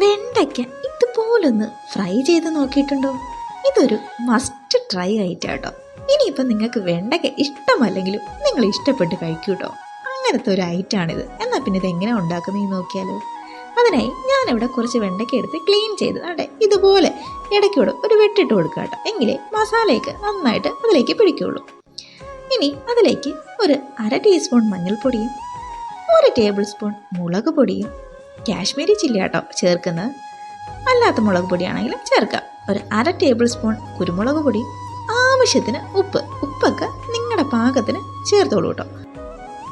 വെണ്ടയ്ക്ക ഇതുപോലൊന്ന് ഫ്രൈ ചെയ്ത് നോക്കിയിട്ടുണ്ടോ? ഇതൊരു മസ്റ്റ് ട്രൈ ആയിട്ടാട്ടോ ഇനിയിപ്പോൾ നിങ്ങൾക്ക് വെണ്ടയ്ക്ക ഇഷ്ടമല്ലെങ്കിലും നിങ്ങൾ ഇഷ്ടപ്പെട്ട് കഴിക്കൂ കേട്ടോ അങ്ങനത്തെ ഒരു ഐറ്റാണിത് എന്നാൽ പിന്നെ ഇത് എങ്ങനെ ഉണ്ടാക്കുന്നത് നോക്കിയാലോ? അതിനായി ഞാനിവിടെ കുറച്ച് വെണ്ടയ്ക്ക എടുത്ത് ക്ലീൻ ചെയ്ത് അതെ ഇതുപോലെ ഇടയ്ക്കൂടെ ഒരു വെട്ടിട്ട് കൊടുക്കുക കേട്ടോ. എങ്കിലേ മസാലയൊക്കെ നന്നായിട്ട് അതിലേക്ക് പിടിക്കുകയുള്ളൂ ഇനി അതിലേക്ക് ഒരു അര ടീസ്പൂൺ മഞ്ഞൾപ്പൊടിയും ഒരു ടേബിൾ സ്പൂൺ മുളക് പൊടിയും കാശ്മീരി ചില്ലി കേട്ടോ ചേർക്കുന്നത്. അല്ലാത്ത മുളക് പൊടിയാണെങ്കിലും ചേർക്കാം. ഒരു അര ടേബിൾ സ്പൂൺ കുരുമുളക് പൊടി ആവശ്യത്തിന് ഉപ്പ്. ഉപ്പൊക്കെ നിങ്ങളുടെ പാകത്തിന് ചേർത്തോളൂ കേട്ടോ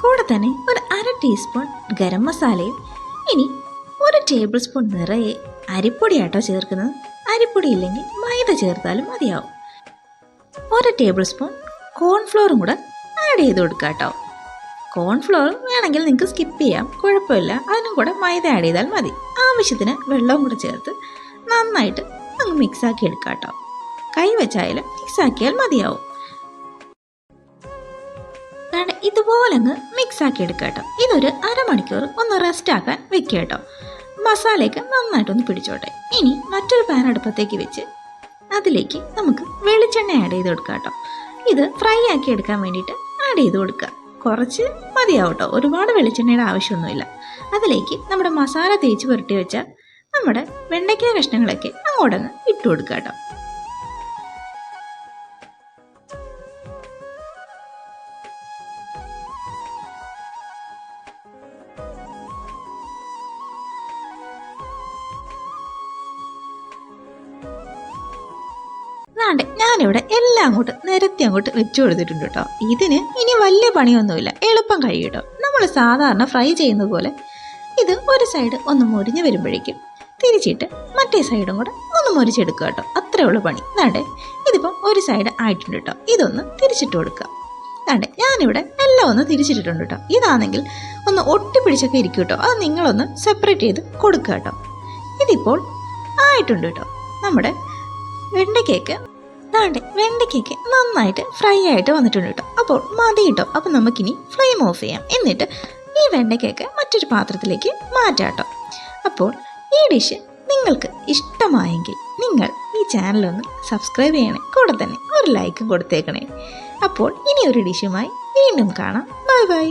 കൂടെ തന്നെ ഒരു അര ടീസ്പൂൺ ഗരം മസാലയും ഇനി ഒരു ടേബിൾ സ്പൂൺ നിറയെ അരിപ്പൊടിയാട്ടോ ചേർക്കുന്നത്. അരിപ്പൊടി ഇല്ലെങ്കിൽ മൈദ ചേർത്താലും മതിയാവും. ഒരു ടേബിൾ സ്പൂൺ കോൺഫ്ലോറും കൂടെ ആഡ് ചെയ്ത് കൊടുക്കാം കേട്ടോ കോൺഫ്ലോർ വേണമെങ്കിൽ നിങ്ങൾക്ക് സ്കിപ്പ് ചെയ്യാം. കുഴപ്പമില്ല. അതിനും കൂടെ മൈദ ആഡ് ചെയ്താൽ മതി. ആവശ്യത്തിന് വെള്ളവും കൂടെ ചേർത്ത് നന്നായിട്ട് അങ്ങ് മിക്സാക്കി എടുക്കുക കേട്ടോ കൈ വെച്ചായാലും മിക്സാക്കിയാൽ മതിയാവും. കാരണം ഇതുപോലെ അങ്ങ് മിക്സാക്കി എടുക്കുക കേട്ടോ ഇതൊരു അരമണിക്കൂർ ഒന്ന് റെസ്റ്റ് ആക്കാൻ വെക്കുക കേട്ടോ മസാലയൊക്കെ നന്നായിട്ടൊന്ന് പിടിച്ചോട്ടെ. ഇനി മറ്റൊരു പാൻ അടുപ്പത്തേക്ക് വെച്ച് അതിലേക്ക് നമുക്ക് വെളിച്ചെണ്ണ ആഡ് ചെയ്ത് കൊടുക്കാം കേട്ടോ ഇത് ഫ്രൈ ആക്കി എടുക്കാൻ വേണ്ടിയിട്ട് ആഡ് ചെയ്ത് കൊടുക്കുക കുറച്ച് മതിയാവും കേട്ടോ ഒരുപാട് വെളിച്ചെണ്ണയുടെ ആവശ്യമൊന്നുമില്ല. അതിലേക്ക് നമ്മുടെ മസാല തേച്ച് പുരട്ടി വെച്ച നമ്മുടെ വെണ്ടയ്ക്ക കഷ്ണങ്ങളൊക്കെ അങ്ങോട്ടങ്ങ് ഇട്ട് കൊടുക്കുക കേട്ടോ അതാണ്ട് ഞാനിവിടെ എല്ലാം അങ്ങോട്ട് നിരത്തി അങ്ങോട്ട് വെച്ചു കൊടുത്തിട്ടുണ്ട് കേട്ടോ. ഇതിന് ഇനി വലിയ പണിയൊന്നുമില്ല. എളുപ്പം കഴിയും കേട്ടോ. നമ്മൾ സാധാരണ ഫ്രൈ ചെയ്യുന്നത് പോലെ ഇത് ഒരു സൈഡ് ഒന്ന് മുരിഞ്ഞ് വരുമ്പോഴേക്കും തിരിച്ചിട്ട് മറ്റേ സൈഡും കൂടെ ഒന്ന് മുരിച്ചെടുക്കുക കേട്ടോ. അത്രേ ഉള്ളൂ പണി. അതാണ്ട് ഇതിപ്പം ഒരു സൈഡ് ആയിട്ടുണ്ട് കേട്ടോ. ഇതൊന്ന് തിരിച്ചിട്ട് കൊടുക്കുക. അതാണ്ട് ഞാനിവിടെ എല്ലാം ഒന്ന് തിരിച്ചിട്ടിട്ടുണ്ട് കേട്ടോ. ഇതാണെങ്കിൽ ഒന്ന് ഒട്ടിപ്പിടിച്ചൊക്കെ ഇരിക്കും കേട്ടോ. അത് നിങ്ങളൊന്ന് സെപ്പറേറ്റ് ചെയ്ത് കൊടുക്കുക കേട്ടോ. ഇതിപ്പോൾ ആയിട്ടുണ്ട് കേട്ടോ. നമ്മുടെ വെണ്ടയ്ക്കേക്ക് ദാണ്ടെ വെണ്ടയ്ക്കൊക്കെ നന്നായിട്ട് ഫ്രൈ ആയിട്ട് വന്നിട്ടുണ്ട് കേട്ടോ. അപ്പോൾ മതി കേട്ടോ. അപ്പോൾ നമുക്കിനി ഫ്ലെയിം ഓഫ് ചെയ്യാം. എന്നിട്ട് ഈ വെണ്ടയ്ക്കൊക്കെ മറ്റൊരു പാത്രത്തിലേക്ക് മാറ്റാം കേട്ടോ. അപ്പോൾ ഈ ഡിഷ് നിങ്ങൾക്ക് ഇഷ്ടമായെങ്കിൽ നിങ്ങൾ ഈ ചാനലൊന്ന് സബ്സ്ക്രൈബ് ചെയ്യണേ. കൂടെ തന്നെ ഒരു ലൈക്ക് കൊടുത്തേക്കണേ. അപ്പോൾ ഇനി ഒരു ഡിഷുമായി വീണ്ടും കാണാം. Bye bye